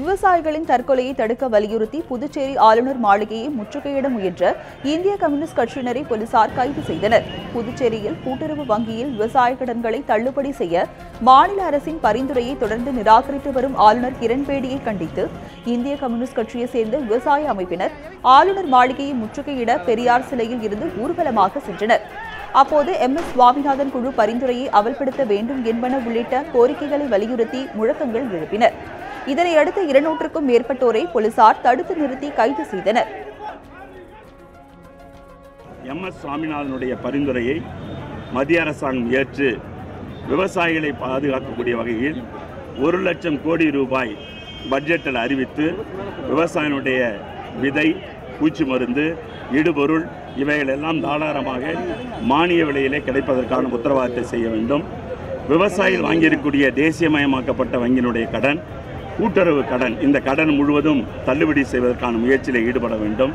விவசாயிகளின் தற்கொலையை தடுக்க வலியுறுத்தி புதுச்சேரி ஆளுநர் மாளிகையை முற்றுகையிட முயன்ற இந்திய கம்யூனிஸ்ட் கட்சியினரை போலீசார் கைது செய்தனர். புதுச்சேரியில் கூட்டுறவு வங்கியில் விவசாய கடன்களை தள்ளுபடி செய்ய மாநில அரசின் பரிந்துரையை தொடர்ந்து நிராகரித்து வரும் ஆளுநர் கிரண்பேடியை கண்டித்து இந்திய கம்யூனிஸ்ட் கட்சியை சேர்ந்த விவசாய அமைப்பினர் ஆளுநர் மாளிகையை முற்றுகையிட பெரியார் சிலையில் இருந்து ஊர்வலமாக சென்றனர். அப்போது எம். எஸ். சுவாமிநாதன் குழு பரிந்துரையை அமல்படுத்த வேண்டும் என்பன உள்ளிட்ட கோரிக்கைகளை வலியுறுத்தி முழக்கங்கள் எழுப்பினர். இதனையடுத்து இருநூற்றுக்கும் மேற்பட்டோரை போலீசார் தடுத்து நிறுத்தி கைது செய்தனர். எம். எஸ். சுவாமிநாதனுடைய பரிந்துரையை மத்திய அரசாங்கம் ஏற்று விவசாயிகளை பாதுகாக்கக்கூடிய வகையில் ஒரு லட்சம் கோடி ரூபாய் பட்ஜெட்டில் அறிவித்து விவசாயினுடைய விதை பூச்சி மருந்து இடுபொருள் இவைகளெல்லாம் தாராளமாக மானிய விலையிலே கிடைப்பதற்கான உத்தரவாதத்தை செய்ய வேண்டும். விவசாயிகள் வாங்கியிருக்கக்கூடிய தேசியமயமாக்கப்பட்ட வங்கியினுடைய கடன் கூட்டுறவு கடன். இந்த கடன் முழுவதும் தள்ளுபடி செய்வதற்கான முயற்சியில் ஈடுபட வேண்டும்.